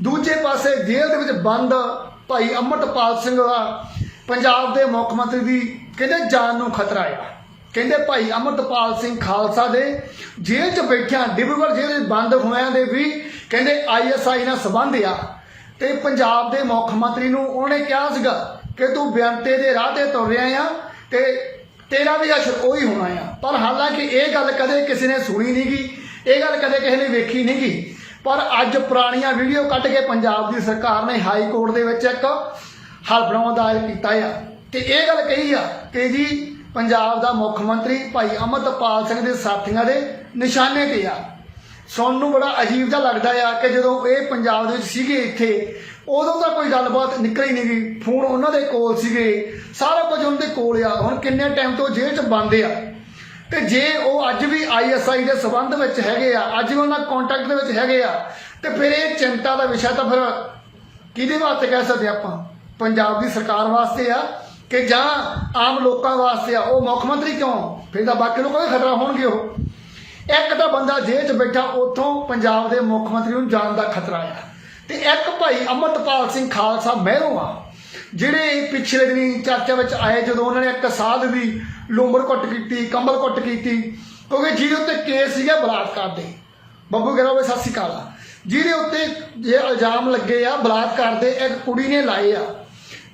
ਦੂਜੇ ਪਾਸੇ ਜੇਲ੍ਹ ਦੇ ਵਿੱਚ ਬੰਦ ਭਾਈ ਅਮਰਤਪਾਲ ਸਿੰਘ ਦਾ ਪੰਜਾਬ ਦੇ ਮੁੱਖ ਮੰਤਰੀ ਦੀ ਕਹਿੰਦੇ ਜਾਨ ਨੂੰ ਖਤਰਾ ਆ। ਕਹਿੰਦੇ ਭਾਈ ਅਮਰਤਪਾਲ ਸਿੰਘ ਖਾਲਸਾ ਦੇ ਜੇਲ੍ਹ 'ਚ ਬੈਠਿਆਂ, ਡਿਬਰੂਗੜ੍ਹ ਜੇਲ੍ਹ ਵਿੱਚ ਬੰਦ ਹੋਇਆਂ ਦੇ ਵੀ ਕਹਿੰਦੇ ਆਈਐਸਆਈ ਨਾਲ ਸੰਬੰਧ ਆ। ਤੇ ਪੰਜਾਬ ਦੇ ਮੁੱਖ ਮੰਤਰੀ ਨੂੰ ਉਹਨੇ ਕਿਹਾ ਸੀਗਾ ਕਿ ਤੂੰ ਬਿਆੰਤੇ ਦੇ ਰਾਹ ਤੇ ਤੁਰ ਰਿਹਾ ਆ ਤੇ ਤੇਰਾ ਵੀ ਅਸ਼ਰ ਉਹੀ ਹੋਣਾ ਆ। ਪਰ ਹਾਲਾਂਕਿ ਇਹ ਗੱਲ ਕਦੇ ਕਿਸੇ ਨੇ ਸੁਣੀ ਨਹੀਂ ਨਹੀਂਗੀ ਇਹ ਗੱਲ ਕਦੇ ਕਿਸੇ ਨੇ ਵੇਖੀ ਨਹੀਂ ਨਹੀਂਗੀ ਪਰ ਅੱਜ ਪੁਰਾਣੀਆਂ ਵੀਡੀਓ ਕੱਢ ਕੇ ਪੰਜਾਬ ਦੀ ਸਰਕਾਰ ਨੇ ਹਾਈ ਕੋਰਟ ਦੇ ਵਿੱਚ ਇੱਕ ਹੱਲ ਦਾਇਰ ਕੀਤਾ ਆ। ਤੇ ਇਹ ਗੱਲ ਕਹੀ ਆ ਕਿ ਜੀ ਪੰਜਾਬ ਦਾ ਮੁੱਖ ਮੰਤਰੀ ਭਾਈ ਅਮਰਤਪਾਲ ਸਿੰਘ ਦੇ ਸਾਥੀਆਂ ਦੇ ਨਿਸ਼ਾਨੇ ਤੇ ਆ। ਸੁਣਨ ਨੂੰ ਬੜਾ ਅਜੀਬ ਜਿਹਾ ਲੱਗਦਾ ਆ ਕਿ ਜਦੋਂ ਇਹ ਪੰਜਾਬ ਦੇ ਵਿੱਚ ਸੀਗੇ ਇੱਥੇ, ਉਦੋਂ ਤਾਂ ਕੋਈ ਗੱਲਬਾਤ ਨਿਕਲੀ ਨਹੀਂ ਗਈ। ਫੋਨ ਉਹਨਾਂ ਦੇ ਕੋਲ ਸੀਗੇ, ਸਾਰਾ ਕੁਝ ਉਹਨਾਂ ਦੇ ਕੋਲ ਆ। ਹੁਣ ਕਿੰਨੇ ਟਾਈਮ ਤੋਂ ਜੇਲ੍ਹ 'ਚ ਬੰਦ ਆ। ਤੇ ਜੇ ਉਹ ਅੱਜ ਵੀ ਆਈਐਸਆਈ ਦੇ ਸਬੰਧ ਵਿੱਚ ਹੈਗੇ ਆ, ਅੱਜ ਵੀ ਉਹਨਾਂ ਕੰਟੈਕਟ ਦੇ ਵਿੱਚ ਹੈਗੇ ਆ, ਤੇ ਫਿਰ ਇਹ ਚਿੰਤਾ ਦਾ ਵਿਸ਼ਾ ਤਾਂ ਫਿਰ ਕਿਹਦੇ ਵਾਸਤੇ ਕਹਿ ਸਕਦੇ ਆਪਾਂ? ਪੰਜਾਬ ਦੀ ਸਰਕਾਰ ਵਾਸਤੇ ਆ ਕਿ ਜਾਂ ਆਮ ਲੋਕਾਂ ਵਾਸਤੇ ਆ? ਉਹ ਮੁੱਖ ਮੰਤਰੀ ਕਿਉਂ? ਫਿਰ ਤਾਂ ਬਾਕੀ ਲੋਕਾਂ ਦੇ ਖਤਰਾ ਹੋਣਗੇ ਉਹ। ਇੱਕ ਤਾਂ ਬੰਦਾ ਜੇਲ੍ਹ 'ਚ ਬੈਠਾ, ਉੱਥੋਂ ਪੰਜਾਬ ਦੇ ਮੁੱਖ ਮੰਤਰੀ ਨੂੰ ਜਾਣ ਦਾ ਖਤਰਾ ਆ। ਤੇ ਇੱਕ ਭਾਈ ਅਮਰਤਪਾਲ ਸਿੰਘ ਖਾਲਸਾ ਮਹਿਰੋਂ ਆ ਜਿਹੜੇ ਪਿਛਲੇ ਦਿਨੀ ਚਰਚਾ ਵਿੱਚ ਆਏ ਜਦੋਂ ਉਹਨਾਂ ਨੇ ਇੱਕ ਸਾਧ ਦੀ ਲੋਮੜ ਕੁੱਟ ਕੀਤੀ, ਕੰਬਲ ਕੁੱਟ ਕੀਤੀ, ਕਿਉਂਕਿ ਜਿਹਦੇ ਉੱਤੇ ਕੇਸ ਸੀਗਾ ਬਲਾਤਕਾਰ ਦੇ। ਬੱਬੂ ਕਹਿੰਦਾ ਸਤਿ ਸ਼੍ਰੀ ਅਕਾਲ ਜਿਹਦੇ ਉੱਤੇ ਜੇ ਇਲਜ਼ਾਮ ਲੱਗੇ ਆ, ਬਲਾਤਕਾਰ ਦੇ ਇੱਕ ਕੁੜੀ ਨੇ ਲਾਏ ਆ।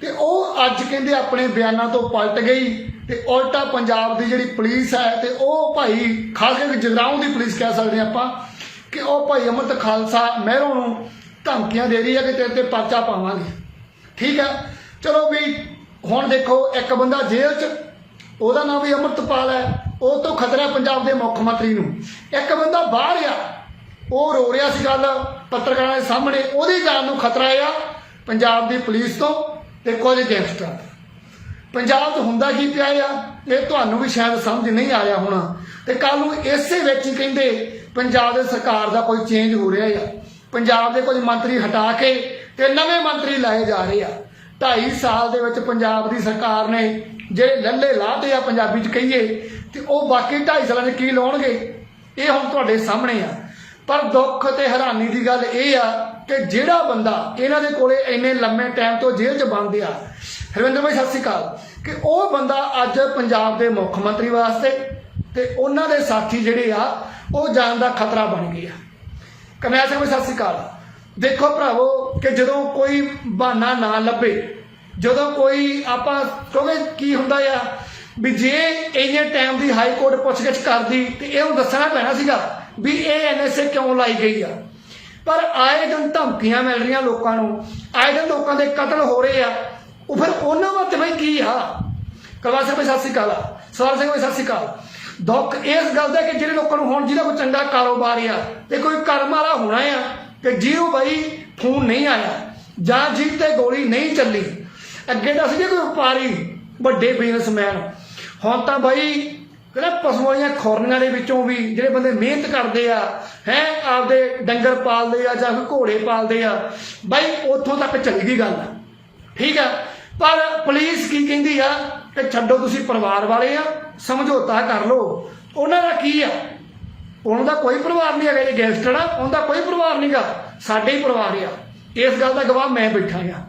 ਤੇ ਉਹ ਅੱਜ ਕਹਿੰਦੇ ਆਪਣੇ ਬਿਆਨਾਂ ਤੋਂ ਪਲਟ ਗਈ ਤੇ ਉਲਟਾ ਪੰਜਾਬ ਦੀ ਜਿਹੜੀ ਪੁਲਿਸ ਹੈ ਤੇ ਉਹ ਭਾਈ ਖਾਸ ਕਰਕੇ ਜਗਰਾਉਂ ਦੀ ਪੁਲਿਸ ਕਹਿ ਸਕਦੇ ਹਾਂ ਆਪਾਂ ਕਿ ਉਹ ਭਾਈ ਅਮਰਤ ਖਾਲਸਾ ਮਹਿਰੋਂ ਨੂੰ ਧਮਕੀਆਂ ਦੇ ਰਹੀ ਹੈ ਕਿ ਤੇਰੇ ਤੇ ਪਰਚਾ ਪਾਵਾਂਗੇ। ਠੀਕ ਹੈ ਚਲੋ ਵੀ ਹੁਣ ਦੇਖੋ, ਇੱਕ ਬੰਦਾ ਜੇਲ੍ਹ 'ਚ, ਉਹਦਾ ਨਾਮ ਵੀ ਅਮਰਤਪਾਲ ਹੈ। ਉਹ ਤੋਂ ਖਤਰਾ ਪੰਜਾਬ ਦੇ ਮੁੱਖ ਮੰਤਰੀ ਨੂੰ। ਇੱਕ ਬੰਦਾ ਬਾਹਰ ਆ, ਉਹ ਰੋ ਰਿਹਾ ਸੀ ਗੱਲ ਪੱਤਰਕਾਰਾਂ ਦੇ ਸਾਹਮਣੇ। ਉਹਦੀ ਜਾਨ ਨੂੰ ਖਤਰਾ ਆ ਪੰਜਾਬ ਦੀ ਪੁਲਿਸ ਤੋਂ ਤੇ ਕੁਝ ਗੈਂਗਸਟਰਾਂ ਤੋਂ। ਪੰਜਾਬ 'ਚ ਹੁੰਦਾ ਕੀ ਪਿਆ ਆ, ਇਹ ਤੁਹਾਨੂੰ ਵੀ ਸ਼ਾਇਦ ਸਮਝ ਨਹੀਂ ਆਇਆ ਹੋਣਾ। ਤੇ ਕੱਲ ਨੂੰ ਇਸੇ ਵਿੱਚ ਹੀ ਕਹਿੰਦੇ ਪੰਜਾਬ ਦੇ ਸਰਕਾਰ ਦਾ ਕੋਈ ਚੇਂਜ ਹੋ ਰਿਹਾ ਆ। ਪੰਜਾਬ ਦੇ ਕੁਝ ਮੰਤਰੀ ਹਟਾ ਕੇ ਤੇ ਨਵੇਂ ਮੰਤਰੀ ਲਾਏ ਜਾ ਰਹੇ ਆ। 2.5 ਸਾਲ ਦੇ ਵਿੱਚ ਪੰਜਾਬ ਦੀ ਸਰਕਾਰ ਨੇ ਜਿਹੜੇ ਲੱਲੇ ਲਾਤੇ ਆ ਪੰਜਾਬੀ 'ਚ ਕਹੀਏ, ਤੇ ਉਹ ਬਾਕੀ 2.5 ਸਾਲਾਂ 'ਚ ਕੀ ਲਾਉਣਗੇ? ਇਹ ਹੁਣ ਤੁਹਾਡੇ ਸਾਹਮਣੇ ਆ। ਪਰ ਦੁੱਖ ਤੇ ਹੈਰਾਨੀ ਦੀ ਗੱਲ ਇਹ ਆ ਕਿ ਜਿਹੜਾ ਬੰਦਾ ਇਹਨਾਂ ਦੇ ਕੋਲੇ ਇੰਨੇ ਲੰਮੇ ਟਾਈਮ ਤੋਂ ਜੇਲ੍ਹ 'ਚ ਬੰਦ ਆ, ਹਰਵਿੰਦਰ ਭਾਈ ਸਤਿ ਸ਼੍ਰੀ ਅਕਾਲ। ਕਿ ਉਹ ਬੰਦਾ ਅੱਜ ਪੰਜਾਬ ਦੇ ਮੁੱਖ ਮੰਤਰੀ ਵਾਸਤੇ ਤੇ ਉਹਨਾਂ ਦੇ ਸਾਥੀ ਜਿਹੜੇ ਆ, ਉਹ ਜਾਨ ਦਾ ਖਤਰਾ ਬਣ ਗਏ ਆ। ਕਮਿਆ ਸਿੰਘ ਭਾਈ ਸਤਿ ਸ਼੍ਰੀ ਅਕਾਲ। ਦੇਖੋ ਭਰਾਵੋ ਕਿ ਜਦੋਂ ਕੋਈ ਬਹਾਨਾ ਨਾ ਲੱਭੇ, ਜਦੋਂ ਕੋਈ ਆਪਾਂ ਕਿਉਂਕਿ ਕੀ ਹੁੰਦਾ ਆ, ਵੀ ਜੇ ਇੰਨੇ ਟਾਈਮ ਦੀ ਹਾਈ ਕੋਰਟ ਪੁੱਛਗਿੱਛ ਕਰਦੀ, ਤੇ ਇਹਨੂੰ ਦੱਸਣਾ ਪੈਣਾ ਸੀਗਾ ਵੀ ਇਹ ਐਨਐਸਏ ਕਿਉਂ ਲਾਈ ਗਈ ਆ। ਪਰ ਆਏ ਦਿਨ ਧਮਕੀਆਂ ਮਿਲ ਰਹੀਆਂ ਲੋਕਾਂ ਨੂੰ, ਆਏ ਦਿਨ ਲੋਕਾਂ ਦੇ ਕਤਲ ਹੋ ਰਹੇ ਆ। ਉਹ ਫਿਰ ਉਹਨਾਂ ਵਾਸਤੇ ਬਈ ਕੀ ਆ? ਕਲਵਾ ਸਿੰਘ ਸਤਿ ਸ਼੍ਰੀ ਅਕਾਲ ਸਵਾਲ ਸਿੰਘ ਭਾਈ ਸਤਿ ਸ਼੍ਰੀ ਅਕਾਲ। ਦੁੱਖ ਇਸ ਗੱਲ ਦਾ ਕਿ ਜਿਹੜੇ ਲੋਕਾਂ ਨੂੰ ਹੁਣ ਜਿਹਦਾ ਕੋਈ ਚੰਗਾ ਕਾਰੋਬਾਰ ਆ, ਤੇ ਕੋਈ ਕਰਮ ਵਾਲਾ ਹੋਣਾ ਆ ਕਿ ਜਿਹਨੂੰ ਬਈ ਫੋਨ ਨਹੀਂ ਆਇਆ, ਜਾਂ ਜੀਭ ਤੇ ਗੋਲੀ ਨਹੀਂ ਚੱਲੀ, ਅੱਗੇ ਤਾਂ ਸੀ ਕੋਈ ਵਪਾਰੀ, ਵੱਡੇ ਬਿਜ਼ਨਸਮੈਨ ਹੁਣ ਤਾਂ ਬਈ ਕਹਿੰਦਾ ਪਸ਼ੂਆਂ ਦੀਆਂ ਖੁਰਨੀਆਂ ਦੇ ਵਿੱਚੋਂ ਵੀ ਜਿਹੜੇ ਬੰਦੇ ਮਿਹਨਤ ਕਰਦੇ ਆ, ਹੈ, ਆਪਦੇ ਡੰਗਰ ਪਾਲਦੇ ਆ ਜਾਂ ਕੋਈ ਘੋੜੇ ਪਾਲਦੇ ਆ, ਬਈ ਉੱਥੋਂ ਤੱਕ ਚੱਲੀ ਗਈ ਗੱਲ ਠੀਕ ਆ? ਪਰ ਪੁਲਿਸ ਕੀ ਕਹਿੰਦੀ ਆ? ਕਿ ਛੱਡੋ ਤੁਸੀਂ ਪਰਿਵਾਰ ਵਾਲੇ ਆ, ਸਮਝੌਤਾ ਕਰ ਲਓ। ਉਹਨਾਂ ਦਾ ਕੀ ਆ? ਉਹਨਾਂ ਦਾ ਕੋਈ ਪਰਿਵਾਰ ਨਹੀਂ ਹੈਗਾ ਜੇ ਗੈਂਗਸਟਰ ਆ ਉਹਦਾ ਕੋਈ ਪਰਿਵਾਰ ਨਹੀਂਗਾ, ਸਾਡੇ ਹੀ ਪਰਿਵਾਰ ਆ। ਇਸ ਗੱਲ ਦਾ ਗਵਾਹ ਮੈਂ ਬੈਠਾ ਆ।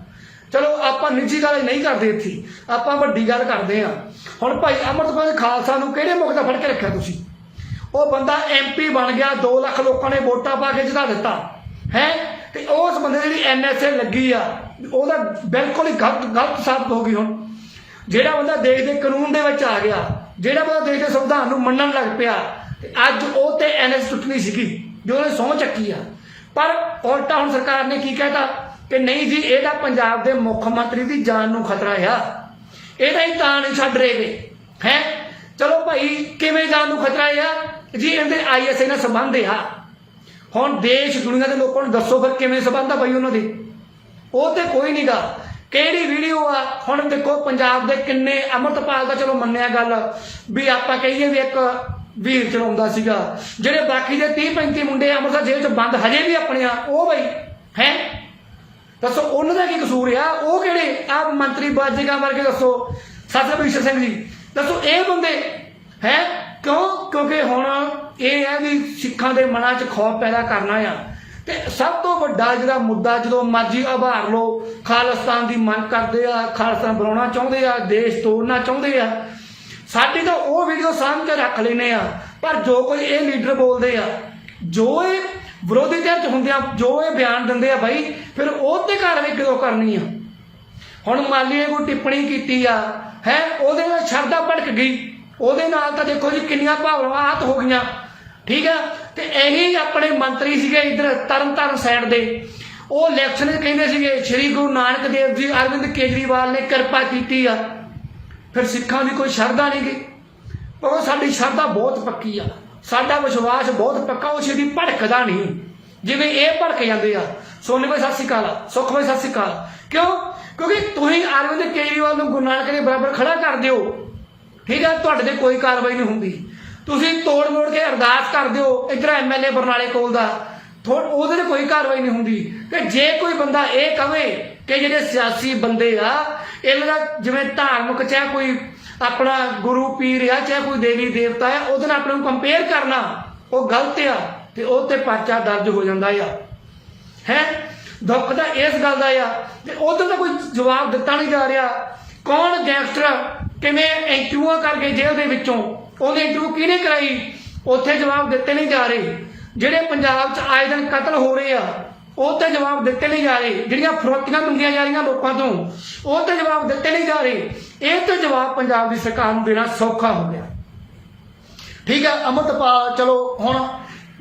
ਚਲੋ, ਆਪਾਂ ਨਿੱਜੀ ਗੱਲ ਨਹੀਂ ਕਰਦੇ ਇੱਥੇ। ਆਪਾਂ ਵੱਡੀ ਗੱਲ ਕਰਦੇ ਆ। ਹੁਣ ਭਾਈ ਅਮਰਤਪਾਲ ਖਾਲਸਾ ਨੂੰ ਕਿਹੜੇ ਮੁੱਖ ਦਾ ਫੜ ਕੇ ਰੱਖਿਆ ਤੁਸੀਂ? ਉਹ ਬੰਦਾ ਐਮਪੀ ਬਣ ਗਿਆ 2 ਲੱਖ ਲੋਕਾਂ ਨੇ ਵੋਟਾਂ ਪਾ ਕੇ ਜਿਤਾ ਦਿੱਤਾ। ਹੈ? ਤੇ ਉਸ ਬੰਦੇ ਦੀ ਜਿਹੜੀ ਐਨਐਸਏ ਲੱਗੀ ਆ, ਉਹਦਾ ਬਿਲਕੁਲ ਹੀ ਗਲਤ ਗਲਤ ਸਾਬਤ ਹੋ ਗਈ ਹੁਣ। ਜਿਹੜਾ ਬੰਦਾ ਦੇਸ਼ ਦੇ ਕਾਨੂੰਨ ਦੇ ਵਿੱਚ ਆ ਗਿਆ, ਜਿਹੜਾ ਬੰਦਾ ਦੇਸ਼ ਦੇ ਸੰਵਿਧਾਨ ਨੂੰ ਮੰਨਣ ਲੱਗ ਪਿਆ ਤੇ ਅੱਜ ਉਹ ਤੇ ਐਨਐਸ ਟੁੱਟਣੀ ਸੀਗੀ, ਜੋ ਉਹਨੇ ਸਹੁੰ ਚੱਕੀ ਆ। ਪਰ ਉਲਟਾ ਹੁਣ ਸਰਕਾਰ ਨੇ ਕੀ ਕਹਿਤਾ ਕਿ ਨਹੀਂ ਜੀ, ਇਹਦਾ ਪੰਜਾਬ ਦੇ ਮੁੱਖ ਮੰਤਰੀ ਦੀ ਜਾਨ ਨੂੰ ਖਤਰਾ ਆ। ਇਹਦਾ ਹੀ ਤਾਂ ਨਹੀਂ ਛੱਡ ਰਹੇਗੇ ਹੈ? ਚਲੋ ਭਾਈ, ਕਿਵੇਂ ਜਾਨ ਨੂੰ ਖਤਰਾ ਆ? ਜੀ, ਇਹਦੇ ਆਈਐਸਏ ਨਾਲ ਸੰਬੰਧ ਆ। ਹੁਣ ਦੇਸ਼, ਦੁਨੀਆ ਦੇ ਲੋਕਾਂ ਨੂੰ ਦੱਸੋ ਫਿਰ ਕਿਵੇਂ ਸੰਬੰਧ ਆ ਭਾਈ ਉਹਨਾਂ ਦੇ? ਉਹ ਤੇ ਕੋਈ ਨਹੀਂਗਾ ਕਿਹੜੀ ਵੀਡੀਓ ਆ? ਹੁਣ ਦੇਖੋ, ਪੰਜਾਬ ਦੇ ਕਿੰਨੇ ਅਮਰਤਪਾਲ ਦਾ ਚਲੋ ਮੰਨਿਆ ਗੱਲ, ਵੀ ਆਪਾਂ ਕਹੀਏ ਵੀ ਇੱਕ ਵੀਰ ਚਲਾਉਂਦਾ ਸੀਗਾ। ਜਿਹੜੇ ਬਾਕੀ ਦੇ 30 35 ਮੁੰਡੇ ਅੰਮ੍ਰਿਤਸਰ ਜੇਲ੍ਹ 'ਚ ਬੰਦ ਹਜੇ ਵੀ ਆਪਣੇ ਆ, ਉਹ ਬਈ, ਹੈ? ਦੱਸੋ, ਉਹਨਾਂ ਦਾ ਕੀ ਕਸੂਰ ਆ? ਉਹ ਕਿਹੜੇ? ਆ ਮੰਤਰੀ ਬਾਜੇਗਾ ਵਰਗੇ ਦੱਸੋ। ਸਾਥੀ ਸਿੰਘ ਜੀ। ਦੱਸੋ, ਇਹ ਬੰਦੇ, ਹੈ? ਕਿਉਂ? ਕਿਉਂਕਿ ਹੁਣ ਇਹ ਹੈ ਵੀ ਸਿੱਖਾਂ ਦੇ ਮਨਾਂ 'ਚ ਖੌਫ ਪੈਦਾ ਕਰਨਾ ਆ। ਤੇ ਸਭ ਤੋਂ ਵੱਡਾ ਜਿਹੜਾ ਮੁੱਦਾ, ਜਦੋਂ ਮਰਜ਼ੀ ਆਭਾਰ ਲੋ ਖਾਲਿਸਤਾਨ ਦੀ ਮੰਗ ਕਰਦੇ ਆ, ਖਾਲਿਸਤਾਨ ਬਣਾਉਣਾ ਚਾਹੁੰਦੇ ਆ, ਦੇਸ਼ ਤੋੜਨਾ ਚਾਹੁੰਦੇ ਆ ਸਾਡੀ ਤਾਂ ਉਹ ਵੀਡੀਓ ਸਾਂਭ ਕੇ ਰੱਖ ਲੈਨੇ ਆ। ਪਰ ਜੋ ਕੋਈ ਇਹ ਲੀਡਰ ਬੋਲਦੇ ਆ, ਜੋ ਇਹ ਵਿਰੋਧੀ ਧਿਰ ਚ ਹੁੰਦੇ ਆ, ਜੋ ਇਹ ਬਿਆਨ ਦਿੰਦੇ ਆ ਬਾਈ, ਫਿਰ ਉਹ ਤੇ ਕਾਰਵਾਈ ਕਿਉਂ ਕਰਨੀ ਆ? ਹੁਣ ਮੰਨ ਲਈਏ ਕੋਈ ਟਿੱਪਣੀ ਕੀਤੀ ਆ, ਹੈ, ਉਹਦੇ ਨਾਲ ਸ਼ਰਧਾ ਭੜਕ ਗਈ। ਉਹਦੇ ਨਾਲ ਤਾਂ ਦੇਖੋ ਜੀ ਕਿੰਨੀਆਂ ਭਾਵਨਾਵਾਂ ਆਤ ਹੋ ਗਈਆਂ। ਠੀਕ ਆ? ਤੇ ਇਹੀ ਆਪਣੇ ਮੰਤਰੀ ਸੀਗੇ ਇਧਰ ਤਰਨਤਾਰਨ ਸਾਈਡ ਦੇ। ਉਹ ਇਲੈਕਸ਼ਨ ਕਹਿੰਦੇ ਸੀਗੇ, ਸ੍ਰੀ ਗੁਰੂ ਨਾਨਕ ਦੇਵ ਜੀ ਅਰਵਿੰਦ ਕੇਜਰੀਵਾਲ ਨੇ ਕਿਰਪਾ ਕੀਤੀ ਆ। ਫਿਰ ਸਿੱਖਾਂ ਦੀ ਕੋਈ ਸ਼ਰਧਾ ਨਹੀਂ ਗਈ। ਪਰ ਉਹ ਸਾਡੀ ਸ਼ਰਧਾ ਬਹੁਤ ਪੱਕੀ ਆ। ਸਾਡਾ ਵਿਸ਼ਵਾਸ ਬਹੁਤ ਪੱਕਾ, ਉਹ ਛੇਤੀ ਭੜਕਦਾ ਨਹੀਂ। ਜਿਵੇਂ ਇਹ ਭੜਕ ਜਾਂਦੇ ਆ ਸੋਨੀ ਭਾਈ ਸਤਿ ਸ਼੍ਰੀ ਅਕਾਲ, ਸੁਖ ਭਾਈ ਸਤਿ ਸ਼੍ਰੀ ਅਕਾਲ। ਕਿਉਂ? ਕਿਉਂਕਿ ਤੁਸੀਂ ਅਰਵਿੰਦ ਕੇਜਰੀਵਾਲ ਨੂੰ ਗੁਰੂ ਨਾਨਕ ਦੇ ਬਰਾਬਰ ਖੜਾ ਕਰ ਦਿਓ। ਠੀਕ ਹੈ ਤੁਹਾਡੇ ਤੇ ਕੋਈ ਕਾਰਵਾਈ ਨਹੀਂ ਹੁੰਦੀ। ਤੁਸੀਂ ਤੋੜ ਮੋੜ ਕੇ ਅਰਦਾਸ ਕਰ ਦਿਓ, ਇਧਰ ਐਮਐਲਏ ਬਰਨਾਲੇ ਕੋਲ ਦਾ। ਥੋ- ਉਹਦੇ ਤੇ ਕੋਈ ਕਾਰਵਾਈ ਨਹੀਂ ਹੁੰਦੀ। ਤੇ ਜੇ ਕੋਈ ਬੰਦਾ ਇਹ ਕਵੇ ਕਿ ਜਿਹੜੇ ਸਿਆਸੀ ਬੰਦੇ ਆ, ਇਹਨਾਂ ਦਾ ਜਿਵੇਂ ਧਾਰਮਿਕ ਚਾਹੇ ਕੋਈ ਆਪਣਾ ਗੁਰੂ ਪੀਰ ਆ, ਚਾਹੇ ਕੋਈ ਦੇਵੀ ਦੇਵਤਾ ਆ, ਉਹਦੇ ਨਾਲ ਆਪਣੇ ਨੂੰ ਕੰਪੇਅਰ ਕਰਨਾ, ਉਹ ਗਲਤ ਆ ਤੇ ਉਹ ਤੇ ਪਰਚਾ ਦਰਜ ਹੋ ਜਾਂਦਾ ਆ। ਹੈ? ਦੁੱਖ ਤਾਂ ਇਸ ਗੱਲ ਦਾ ਆ। ਤੇ ਉਧਰ ਤਾਂ ਕੋਈ ਜਵਾਬ ਦਿੱਤਾ ਨਹੀਂ ਜਾ ਰਿਹਾ। ਕੌਣ ਗੈਂਗਸਟਰ ਕਿਵੇਂ ਇੰਟਰਵਿਊ ਕਰਕੇ ਜੇਲ੍ਹ ਦੇ ਵਿੱਚੋਂ? ਉਹਨੇ ਇੰਟਰਵਿਊ ਕਿਹਨੇ ਕਰਾਈ? ਉੱਥੇ ਜਵਾਬ ਦਿੱਤੇ ਨਹੀਂ ਜਾ ਰਹੇ। ਜਿਹੜੇ ਪੰਜਾਬ 'ਚ ਆਏ ਦਿਨ ਕਤਲ ਹੋ ਰਹੇ ਆ, ਉਹ ਤੇ ਜਵਾਬ ਦਿੱਤੇ ਨਹੀਂ ਜਾ ਰਹੇ। ਜਿਹੜੀਆਂ ਫਰੋਤੀਆਂ ਮੰਗੀਆਂ ਜਾ ਰਹੀਆਂ ਲੋਕਾਂ ਤੋਂ, ਉਹ ਤੇ ਜਵਾਬ ਦਿੱਤੇ ਨਹੀਂ ਜਾ ਰਹੇ। ਇਹ ਤੇ ਜਵਾਬ ਪੰਜਾਬ ਦੀ ਸਰਕਾਰ ਨੂੰ ਦੇਣਾ ਸੌਖਾ ਹੋ ਗਿਆ। ਠੀਕ ਹੈ ਅਮਰਤਪਾਲ, ਚਲੋ ਹੁਣ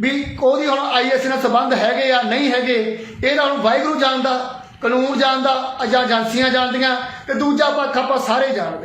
ਵੀ ਉਹਦੀ ਹੁਣ ਆਈਐਸ ਨਾਲ ਸੰਬੰਧ ਹੈਗੇ ਆ, ਨਹੀਂ ਹੈਗੇ ਇਹਦਾ ਹੁਣ ਵਾਹਿਗੁਰੂ ਜਾਣਦਾ, ਕਾਨੂੰਨ ਜਾਣਦਾ ਜਾਂ ਏਜੰਸੀਆਂ ਜਾਣਦੀਆਂ, ਤੇ ਦੂਜਾ ਪੱਖ ਆਪਾਂ ਸਾਰੇ ਜਾਣਦੇ।